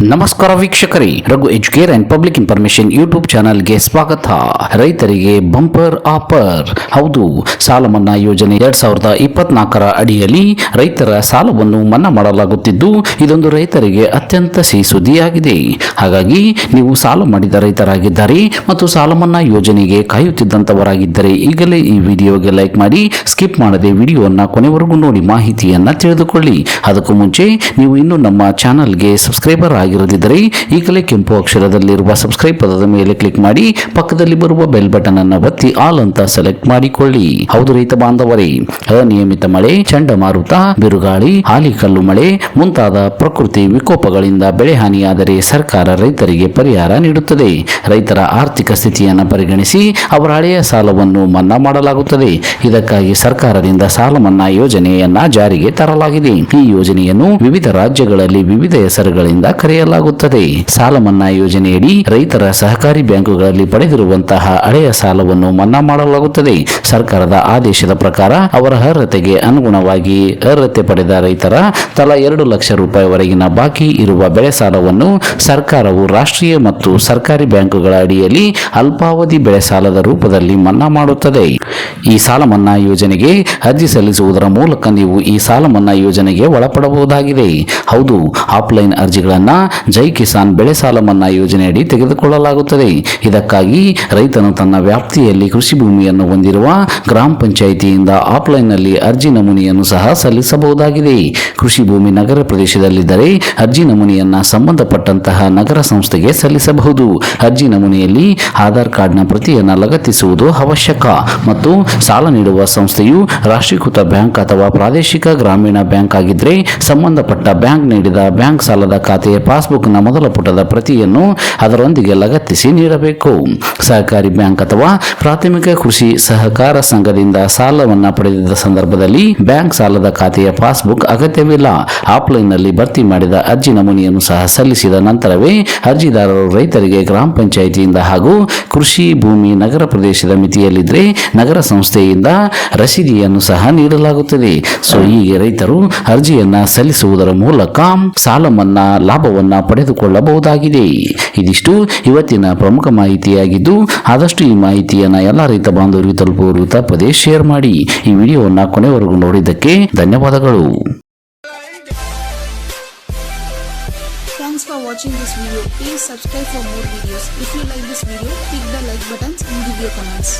ನಮಸ್ಕಾರ ವೀಕ್ಷಕರೇ, Raghu Educare and public information YouTube ಚಾನಲ್ಗೆ ಸ್ವಾಗತ. ರೈತರಿಗೆ ಬಂಪರ್ ಆಫರ್. ಹೌದು, ಸಾಲ ಮನ್ನಾ ಯೋಜನೆ ಎರಡ್ ಸಾವಿರದ ಇಪ್ಪತ್ನಾಲ್ಕರ ಅಡಿಯಲ್ಲಿ ರೈತರ ಸಾಲವನ್ನು ಮನ್ನಾ ಮಾಡಲಾಗುತ್ತಿದ್ದು, ಇದೊಂದು ರೈತರಿಗೆ ಅತ್ಯಂತ ಸಿಹಿ ಸುದ್ದಿಯಾಗಿದೆ ಹಾಗಾಗಿ, ನೀವು ಸಾಲ ಮಾಡಿದ ರೈತರಾಗಿದ್ದಾರೆ ಮತ್ತು ಸಾಲ ಮನ್ನಾ ಯೋಜನೆಗೆ ಕಾಯುತ್ತಿದ್ದಂಥವರಾಗಿದ್ದರೆ ಈಗಲೇ ಈ ವಿಡಿಯೋಗೆ ಲೈಕ್ ಮಾಡಿ, ಸ್ಕಿಪ್ ಮಾಡದೆ ವಿಡಿಯೋವನ್ನು ಕೊನೆವರೆಗೂ ನೋಡಿ ಮಾಹಿತಿಯನ್ನ ತಿಳಿದುಕೊಳ್ಳಿ. ಅದಕ್ಕೂ ಮುಂಚೆ, ನೀವು ಇನ್ನೂ ನಮ್ಮ ಚಾನಲ್ಗೆ ಸಬ್ಸ್ಕ್ರೈಬರ್ ಆಗಿರದಿದ್ದರೆ ಈಗಲೇ ಕೆಂಪು ಅಕ್ಷರದಲ್ಲಿರುವ ಸಬ್ಸ್ಕ್ರೈಬ್ ಪದದ ಮೇಲೆ ಕ್ಲಿಕ್ ಮಾಡಿ, ಪಕ್ಕದಲ್ಲಿ ಬರುವ ಬೆಲ್ ಬಟನ್ ಅನ್ನು ಒತ್ತಿ ಆಲ್ ಅಂತ ಸೆಲೆಕ್ಟ್ ಮಾಡಿಕೊಳ್ಳಿ. ಹೌದು ರೈತ ಬಾಂಧವರೇ, ಅನಿಯಮಿತ ಮಳೆ, ಚಂಡಮಾರುತ, ಬಿರುಗಾಳಿ ಆಲಿಕಲ್ಲು ಮಳೆ, ಮುಂತಾದ ಪ್ರಕೃತಿ ವಿಕೋಪಗಳಿಂದ ಬೆಳೆ ಹಾನಿಯಾದರೆ ಸರ್ಕಾರ ರೈತರಿಗೆ ಪರಿಹಾರ ನೀಡುತ್ತದೆ. ರೈತರ ಆರ್ಥಿಕ ಸ್ಥಿತಿಯನ್ನು ಪರಿಗಣಿಸಿ ಅವರ ಹಳೆಯ ಸಾಲವನ್ನು ಮನ್ನಾ ಮಾಡಲಾಗುತ್ತದೆ. ಇದಕ್ಕಾಗಿ ಸರ್ಕಾರದಿಂದ ಸಾಲ ಮನ್ನಾ ಯೋಜನೆಯನ್ನ ಜಾರಿಗೆ ತರಲಾಗಿದೆ. ಈ ಯೋಜನೆಯನ್ನು ವಿವಿಧ ರಾಜ್ಯಗಳಲ್ಲಿ ವಿವಿಧ ಹೆಸರುಗಳಿಂದ ಕರೆಯಲಾಗುತ್ತದೆ. ಸಾಲ ಮನ್ನಾ ಯೋಜನೆಯಡಿ ರೈತರ ಸಹಕಾರಿ ಬ್ಯಾಂಕುಗಳಲ್ಲಿ ಪಡೆದಿರುವಂತಹ ಹಳೆಯ ಸಾಲವನ್ನು ಮನ್ನಾ ಮಾಡಲಾಗುತ್ತದೆ. ಸರ್ಕಾರದ ಆದೇಶದ ಪ್ರಕಾರ ಅವರ ಅರ್ಹತೆಗೆ ಅನುಗುಣವಾಗಿ ಅರ್ಹತೆ ಪಡೆದ ರೈತರ ತಲಾ ಎರಡು ಲಕ್ಷ ರೂಪಾಯಿವರೆಗಿನ ಬಾಕಿ ಇರುವ ಬೆಳೆ ಸಾಲವನ್ನು ಸರ್ಕಾರವು ರಾಷ್ಟ್ರೀಯ ಮತ್ತು ಸರ್ಕಾರಿ ಬ್ಯಾಂಕುಗಳ ಅಡಿಯಲ್ಲಿ ಅಲ್ಪಾವಧಿ ಬೆಳೆ ಸಾಲದ ರೂಪದಲ್ಲಿ ಮನ್ನಾ ಮಾಡುತ್ತದೆ. ಈ ಸಾಲ ಮನ್ನಾ ಯೋಜನೆಗೆ ಅರ್ಜಿ ಸಲ್ಲಿಸುವುದರ ಮೂಲಕ ನೀವು ಈ ಸಾಲ ಮನ್ನಾ ಯೋಜನೆಗೆ ಒಳಪಡಬಹುದಾಗಿದೆ. ಹೌದು, ಆಫ್ಲೈನ್ ಅರ್ಜಿಗಳನ್ನ ಜೈ ಕಿಸಾನ್ ಬೆಳೆ ಸಾಲ ಮನ್ನಾ ಯೋಜನೆಯಡಿ ತೆಗೆದುಕೊಳ್ಳಲಾಗುತ್ತದೆ. ಇದಕ್ಕಾಗಿ ರೈತನು ತನ್ನ ವ್ಯಾಪ್ತಿಯಲ್ಲಿ ಕೃಷಿ ಭೂಮಿಯನ್ನು ಹೊಂದಿರುವ ಗ್ರಾಮ ಪಂಚಾಯಿತಿಯಿಂದ ಆಫ್ಲೈನ್ನಲ್ಲಿ ಅರ್ಜಿ ನಮೂನೆಯನ್ನು ಸಹ ಸಲ್ಲಿಸಬಹುದಾಗಿದೆ. ಕೃಷಿ ಭೂಮಿ ನಗರ ಪ್ರದೇಶದಲ್ಲಿದ್ದರೆ ಅರ್ಜಿ ನಮೂನೆಯನ್ನು ಸಂಬಂಧಪಟ್ಟಂತಹ ನಗರ ಸಂಸ್ಥೆಗೆ ಸಲ್ಲಿಸಬಹುದು. ಅರ್ಜಿ ನಮೂನೆಯಲ್ಲಿ ಆಧಾರ್ ಕಾರ್ಡ್ನ ಪ್ರತಿಯನ್ನು ಲಗತ್ತಿಸುವುದು ಅವಶ್ಯಕ ಮತ್ತು ಸಾಲ ನೀಡುವ ಸಂಸ್ಥೆಯು ರಾಷ್ಟ್ರೀಕೃತ ಬ್ಯಾಂಕ್ ಅಥವಾ ಪ್ರಾದೇಶಿಕ ಗ್ರಾಮೀಣ ಬ್ಯಾಂಕ್ ಆಗಿದ್ದರೆ ಸಂಬಂಧಪಟ್ಟ ಬ್ಯಾಂಕ್ ನೀಡಿದ ಬ್ಯಾಂಕ್ ಸಾಲದ ಖಾತೆಯ ಪಾಸ್ಬುಕ್ನ ಮೊದಲ ಪುಟದ ಪ್ರತಿಯನ್ನು ಅದರೊಂದಿಗೆ ಲಗತ್ತಿಸಿ ನೀಡಬೇಕು. ಸಹಕಾರಿ ಬ್ಯಾಂಕ್ ಅಥವಾ ಪ್ರಾಥಮಿಕ ಕೃಷಿ ಸಹಕಾರ ಸಂಘದಿಂದ ಸಾಲವನ್ನು ಪಡೆದಿದ್ದ ಸಂದರ್ಭದಲ್ಲಿ ಬ್ಯಾಂಕ್ ಸಾಲದ ಖಾತೆಯ ಪಾಸ್ಬುಕ್ ಅಗತ್ಯವಿಲ್ಲ. ಆಫ್ಲೈನ್ನಲ್ಲಿ ಭರ್ತಿ ಮಾಡಿದ ಅರ್ಜಿ ನಮೂನೆಯನ್ನು ಸಹ ಸಲ್ಲಿಸಿದ ನಂತರವೇ ಅರ್ಜಿದಾರರು ರೈತರಿಗೆ ಗ್ರಾಮ ಪಂಚಾಯಿತಿಯಿಂದ ಹಾಗೂ ಕೃಷಿ ಭೂಮಿ ನಗರ ಪ್ರದೇಶದ ಮಿತಿಯಲ್ಲಿದ್ದರೆ ನಗರ ಸಂಸ್ಥೆಯಿಂದ ರಸೀದಿಯನ್ನು ಸಹ ನೀಡಲಾಗುತ್ತದೆ. ಸೊ, ಹೀಗೆ ರೈತರು ಅರ್ಜಿಯನ್ನು ಸಲ್ಲಿಸುವುದರ ಮೂಲಕ ಸಾಲ ಮನ್ನಾ ಲಾಭವನ್ನ ಪಡೆದುಕೊಳ್ಳಬಹುದಾಗಿದೆ ಇದಿಷ್ಟು ಇವತ್ತಿನ ಪ್ರಮುಖ ಮಾಹಿತಿಯಾಗಿದ್ದು ಆದಷ್ಟು ಈ ಮಾಹಿತಿಯನ್ನು ಎಲ್ಲ ರೈತ ಬಾಂಧವರಿಗೆ ತಲುಪುವರು ತಪ್ಪದೇ ಶೇರ್ ಮಾಡಿ ಈ ವಿಡಿಯೋವನ್ನು ಕೊನೆವರೆಗೂ ನೋಡಿದ್ದಕ್ಕೆ ಧನ್ಯವಾದಗಳು Thanks for watching this video. Please subscribe for more videos. If you like this video, click the like buttons and give your comments.